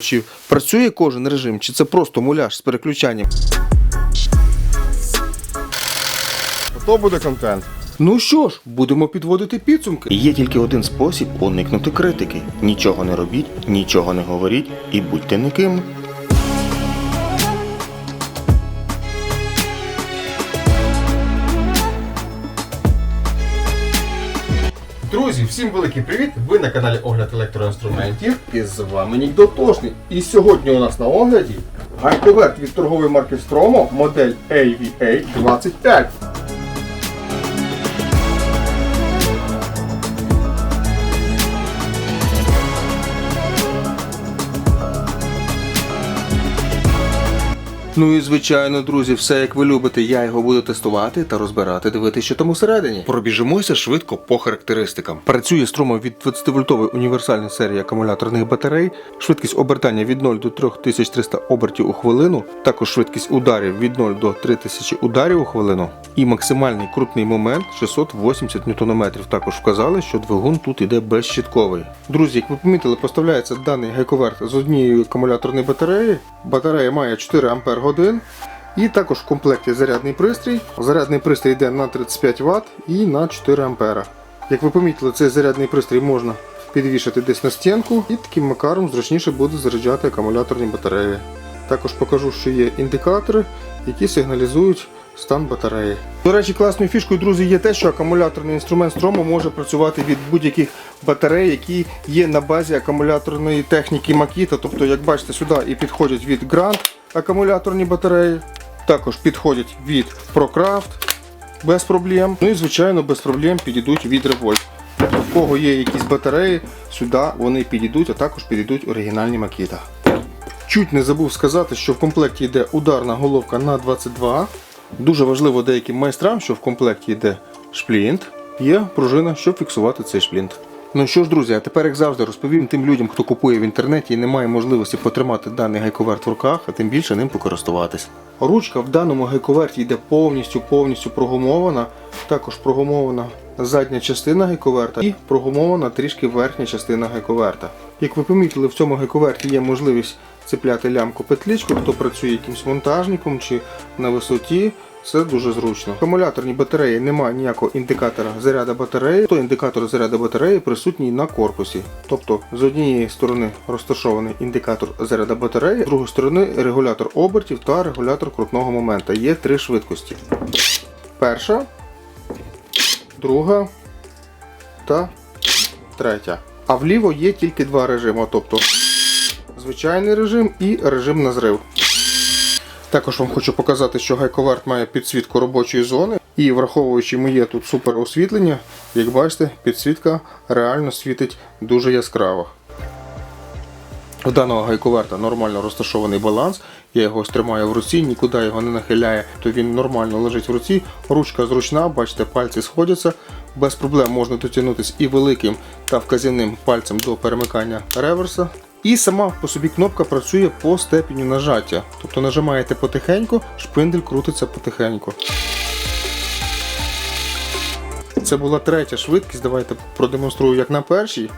Чи працює кожен режим, чи це просто муляж з переключанням? То буде контент. Ну що ж, будемо підводити підсумки. Є тільки один спосіб уникнути критики: нічого не робіть, нічого не говоріть і будьте никим. всім великий привіт! Ви на каналі Огляд електроінструментів і з вами Нік І сьогодні у нас на огляді гайковерт від торгової марки Stromo модель AVA25. Ну і звичайно, друзі, все як ви любите, я його буду тестувати та розбирати, дивитися, що там усередині. Пробіжимося швидко по характеристикам. Працює струмом від 20-вольтової універсальної серії акумуляторних батарей, швидкість обертання від 0 до 3300 обертів у хвилину, також швидкість ударів від 0 до 3000 ударів у хвилину. І максимальний крутний момент 680 Нм. Також вказали, що двигун тут іде безщітковий. Друзі, як ви помітили, поставляється даний гайковерт з однією акумуляторної батареї. Батарея має 4 Ампер годин. І також в комплекті зарядний пристрій. Зарядний пристрій йде на 35 Вт і на 4 Ампера. Як ви помітили, цей зарядний пристрій можна підвішати десь на стінку і таким макаром зручніше буде заряджати акумуляторні батареї. Також покажу, що є індикатори, які сигналізують стан батареї. До речі, класною фішкою, друзі, є те, що акумуляторний інструмент Stromo може працювати від будь-яких батарей, які є на базі акумуляторної техніки Makita. Тобто, як бачите, сюди і підходять від Grand акумуляторні батареї, також підходять від ProCraft без проблем. Ну і звичайно без проблем підійдуть від Revolt. В кого є якісь батареї, сюди вони підійдуть, а також підійдуть оригінальні Makita. Чуть не забув сказати, що в комплекті йде ударна головка на 22. Дуже важливо деяким майстрам, що в комплекті йде шплінт, є пружина, щоб фіксувати цей шплінт. Ну що ж, друзі, а тепер, як завжди, розповім тим людям, хто купує в інтернеті і не має можливості потримати даний гайковерт в руках, а тим більше ним покористуватись. Ручка в даному гайковерті йде повністю повністю прогумована, також прогумована задня частина гайковерта і прогумована трішки верхня частина гайковерта. Як ви помітили, в цьому гайковерті є можливість цепляти лямку петличку, хто працює якимсь монтажником чи на висоті. Це дуже зручно. В акумуляторній батареї немає ніякого індикатора заряду батареї, то індикатор заряду батареї присутній на корпусі. Тобто з однієї сторони розташований індикатор заряду батареї, з другої сторони регулятор обертів та регулятор крутного моменту. Є три швидкості. Перша, друга та третя. А вліво є тільки два режими, тобто звичайний режим і режим на зрив. Також вам хочу показати, що гайковерт має підсвітку робочої зони. І враховуючи моє тут супер освітлення, як бачите, підсвітка реально світить дуже яскраво. У даного гайковерта нормально розташований баланс. Я його тримаю в руці, нікуди його не нахиляє, то він нормально лежить в руці. Ручка зручна, бачите, пальці сходяться. Без проблем можна дотягнутися і великим та вказівним пальцем до перемикання реверса. І сама по собі кнопка працює по степеню нажаття. Тобто нажимаєте потихеньку, шпиндель крутиться потихеньку. Це була третя швидкість. Давайте продемонструю як на першій.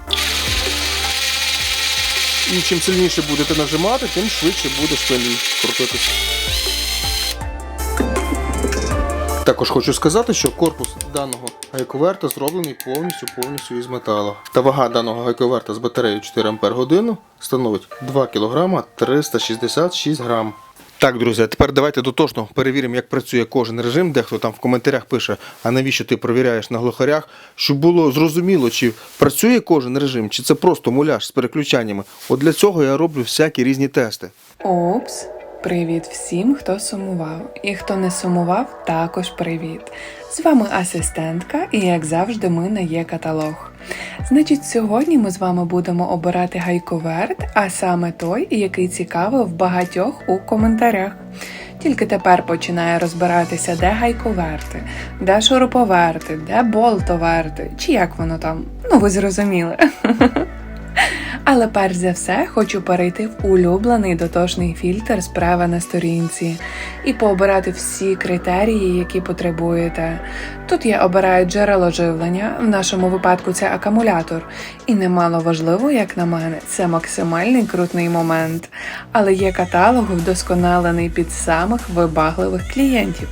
І чим сильніше будете нажимати, тим швидше буде шпиндель крутитися. Також хочу сказати, що корпус даного гайковерта зроблений повністю повністю із металу. Та вага даного гайковерта з батареєю 4 Ампер годину становить 2 кг 366 грам. Так, друзі, тепер давайте дотошно перевіримо, як працює кожен режим. Дехто там в коментарях пише, а навіщо ти провіряєш на глухарях, щоб було зрозуміло, чи працює кожен режим, чи це просто муляж з переключаннями. От для цього я роблю всякі різні тести. Опс! Привіт всім, хто сумував. І хто не сумував, також привіт. З вами асистентка, і як завжди, ми на є каталог. Значить, сьогодні ми з вами будемо обирати гайковерт, а саме той, який цікавив багатьох у коментарях. Тільки тепер починає розбиратися, де гайковерти, де шуруповерти, де болтоверти, чи як воно там. Ну, ви зрозуміли. Але перш за все хочу перейти в улюблений дотошний фільтр справа на сторінці і пообирати всі критерії, які потребуєте. Тут я обираю джерело живлення, в нашому випадку це акумулятор, і немало важливо, як на мене, це максимальний крутний момент. Але є каталог вдосконалений під самих вибагливих клієнтів.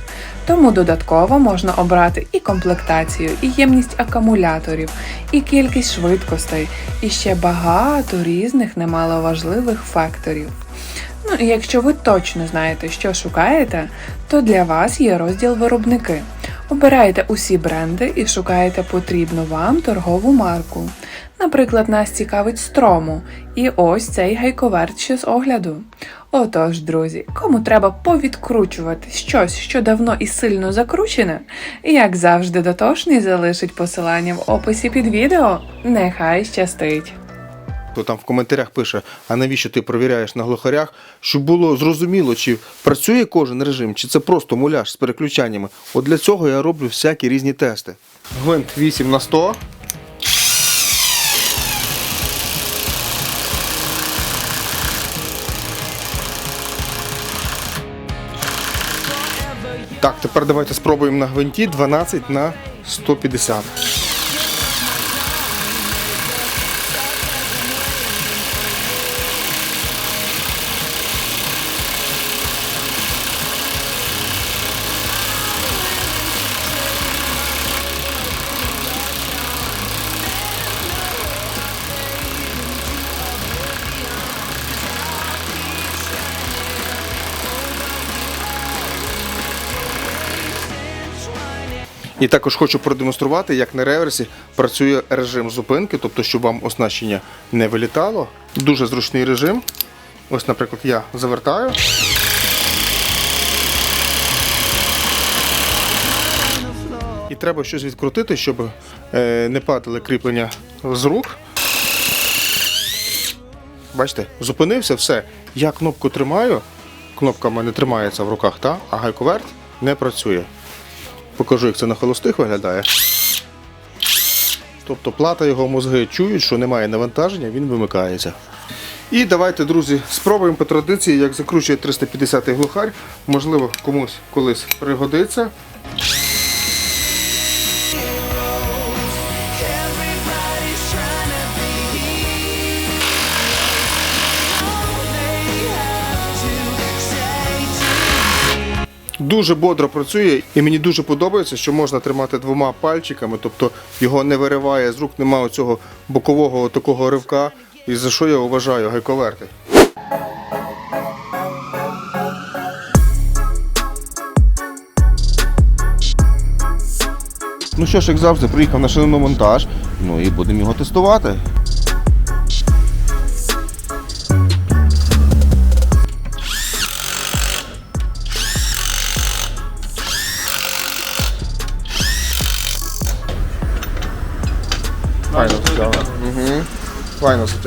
Тому додатково можна обрати і комплектацію, і ємність акумуляторів, і кількість швидкостей, і ще багато різних немаловажливих факторів. Ну і якщо ви точно знаєте, що шукаєте, то для вас є розділ виробники. Обираєте усі бренди і шукаєте потрібну вам торгову марку. Наприклад, нас цікавить строму, і ось цей гайковерт ще з огляду. Отож, друзі, кому треба повідкручувати щось, що давно і сильно закручене, як завжди дотошний залишить посилання в описі під відео. Нехай щастить! Хто там в коментарях пише, а навіщо ти провіряєш на глухарях, щоб було зрозуміло, чи працює кожен режим, чи це просто муляж з переключаннями. От для цього я роблю всякі різні тести. Гвинт 8 на 100. Так, тепер давайте спробуємо на гвинті 12 на 150. І також хочу продемонструвати, як на реверсі працює режим зупинки, тобто, щоб вам оснащення не вилітало. Дуже зручний режим. Ось, наприклад, я завертаю. І треба щось відкрутити, щоб е, не падали кріплення з рук. Бачите, зупинився, все. Я кнопку тримаю, кнопка в мене тримається в руках, та, а гайковерт не працює. Покажу, як це на холостих виглядає. Тобто плата його мозги чують, що немає навантаження, він вимикається. І давайте, друзі, спробуємо по традиції, як закручує 350 глухарь. Можливо, комусь колись пригодиться. Дуже бодро працює, і мені дуже подобається, що можна тримати двома пальчиками, тобто його не вириває з рук, немає цього бокового такого ривка. І за що я вважаю гайковерти. Ну що ж, як завжди, приїхав на шиномонтаж, ну і будемо його тестувати.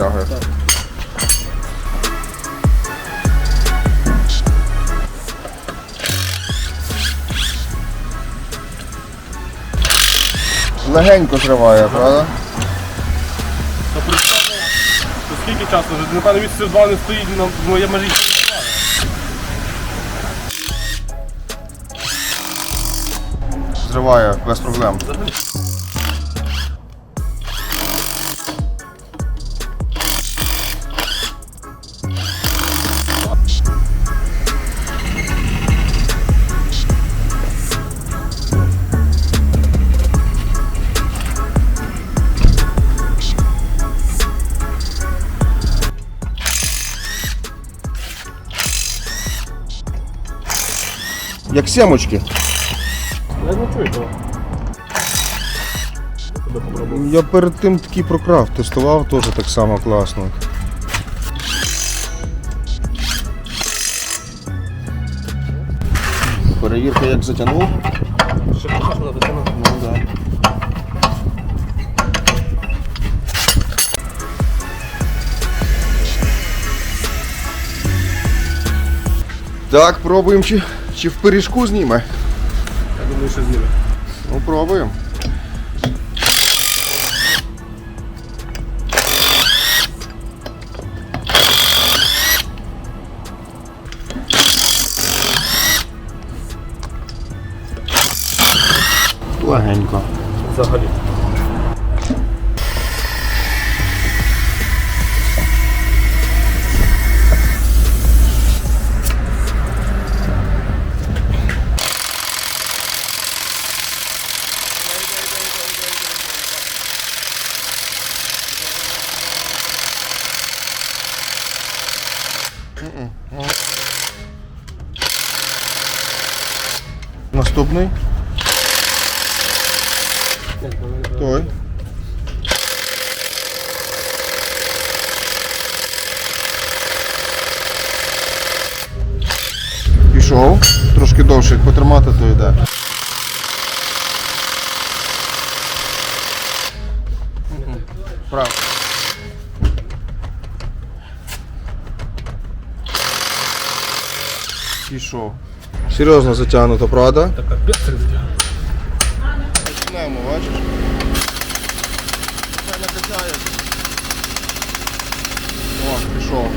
Затягує. Легенько зриває, правда? Скільки часу вже? Напевно, місяців два не стоїть на моє межі. Зриває без проблем. Як сімочки. Я не чую того. Я перед тим такий прокрав, тестував теж так само класно. Перевірка як затягнув. Ще покажу на дитину. Ну, да. Так, пробуємо, чи, чи в пиріжку зніме? Я думаю, що зніме. Ну, пробуємо. Легенько. Взагалі. Наступний. Той. Пішов. Трошки довше, як потримати, то йде. Право. Пішов. Серйозно затягнуто, правда? Така капець це взяв. Починаємо, бачиш? Це накачає. О, пішов.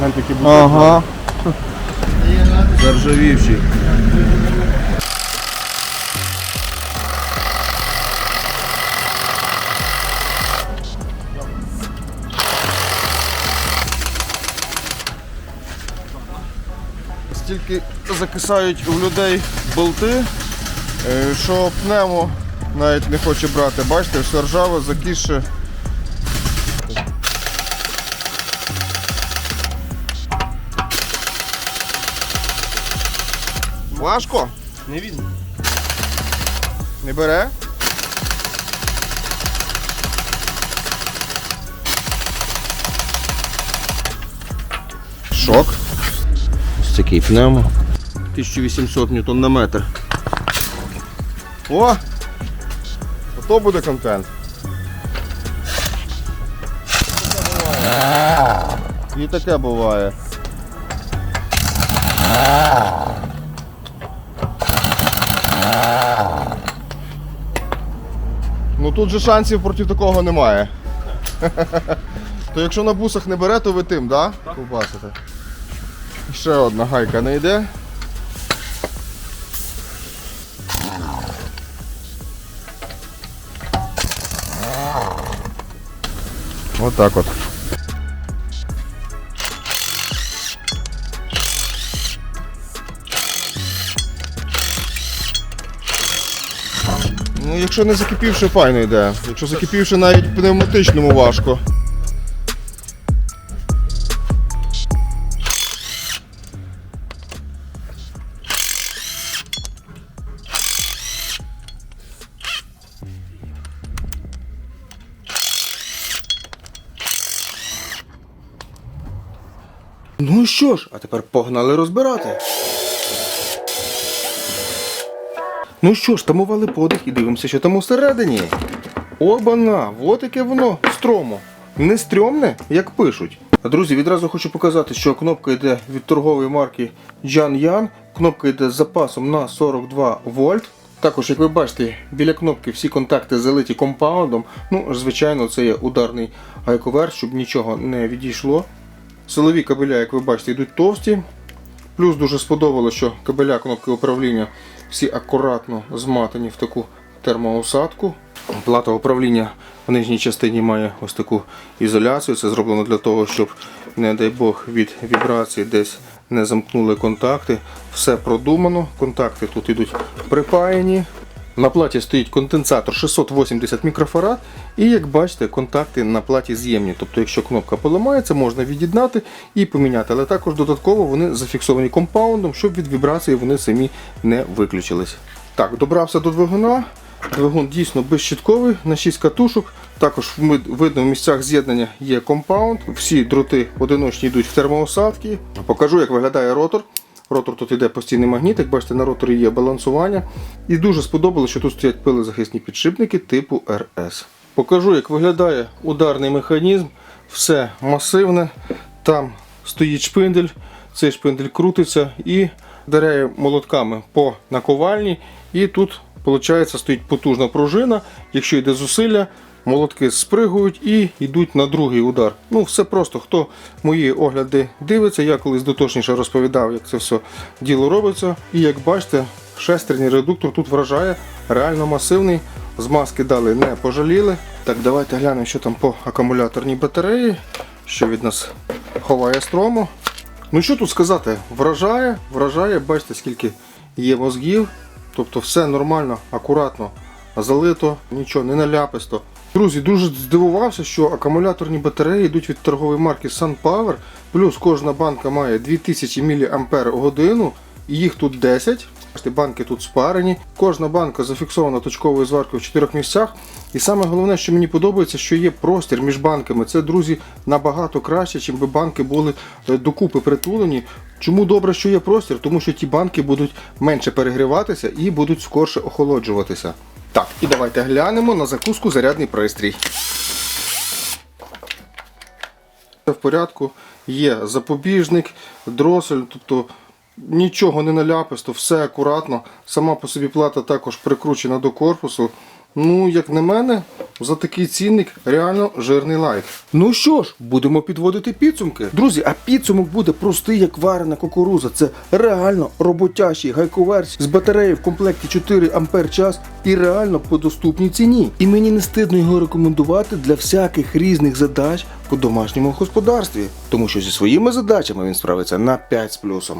Нам такі будуть. Ага. Заржавівший. Стільки закисають у людей болти, е, що пнемо навіть не хоче брати. Бачите, все ржаве, закисше. Важко? Не видно. Не бере? Шок. Ось такий пневмо. 1800 ньютон на метр. О! Ото буде контент. І таке буває. Тут же шансів проти такого немає. То якщо на бусах не бере, то ви тим, да? Ковбасите. Ще одна гайка не йде. Отак от. Ну, якщо не закипівши, файно йде. Якщо закипівши, навіть в пневматичному важко. Ну що ж, а тепер погнали розбирати. Ну що ж, тамували подих і дивимося, що там усередині. Обана, от яке воно стромо. Не стрьомне, як пишуть. Друзі, відразу хочу показати, що кнопка йде від торгової марки Jan Yan. Кнопка йде з запасом на 42 вольт. Також, як ви бачите, біля кнопки всі контакти залиті компаундом. Ну, звичайно, це є ударний гайковер, щоб нічого не відійшло. Силові кабеля, як ви бачите, йдуть товсті. Плюс дуже сподобалося, що кабеля кнопки управління всі акуратно зматані в таку термоусадку. Плата управління в нижній частині має ось таку ізоляцію. Це зроблено для того, щоб, не дай Бог, від вібрації десь не замкнули контакти. Все продумано. Контакти тут йдуть припаяні. На платі стоїть конденсатор 680 мікрофарад, і як бачите, контакти на платі з'ємні. Тобто, якщо кнопка поламається, можна від'єднати і поміняти. Але також додатково вони зафіксовані компаундом, щоб від вібрації вони самі не виключились. Так, добрався до двигуна. Двигун дійсно безщитковий на 6 катушок. Також видно в місцях з'єднання є компаунд. Всі дроти одиночні йдуть в термоосадки. Покажу, як виглядає ротор. Ротор тут йде постійний магніт, як бачите, на роторі є балансування. І дуже сподобалося, що тут стоять пилозахисні підшипники типу RS. Покажу, як виглядає ударний механізм. Все масивне. Там стоїть шпиндель, цей шпиндель крутиться і даряє молотками по наковальні. І тут, виходить, стоїть потужна пружина. Якщо йде зусилля, молотки спригують і йдуть на другий удар. Ну, все просто. Хто мої огляди дивиться, я колись доточніше розповідав, як це все діло робиться. І як бачите, шестерній редуктор тут вражає, реально масивний. Змазки дали, не пожаліли. Так, давайте глянемо, що там по акумуляторній батареї, що від нас ховає строму. Ну що тут сказати, вражає, вражає, бачите, скільки є мозгів. Тобто все нормально, акуратно залито, нічого не наляписто. Друзі, дуже здивувався, що акумуляторні батареї йдуть від торгової марки SunPower, плюс кожна банка має 2000 мАч, і їх тут 10. Банки тут спарені. Кожна банка зафіксована точковою зваркою в чотирьох місцях. І саме головне, що мені подобається, що є простір між банками. Це, друзі, набагато краще, чим би банки були е, докупи притулені. Чому добре, що є простір? Тому що ті банки будуть менше перегріватися і будуть скорше охолоджуватися. Так, і давайте глянемо на закуску зарядний пристрій. Все в порядку. Є запобіжник, дросель, тобто нічого не наляписто, все акуратно. Сама по собі плата також прикручена до корпусу. Ну, як на мене, за такий цінник реально жирний лайк. Ну що ж, будемо підводити підсумки. Друзі, а підсумок буде простий, як варена кукуруза. Це реально роботящий гайковерс з батареєю в комплекті 4 ампер час і реально по доступній ціні. І мені не стидно його рекомендувати для всяких різних задач по домашньому господарстві, тому що зі своїми задачами він справиться на 5 з плюсом.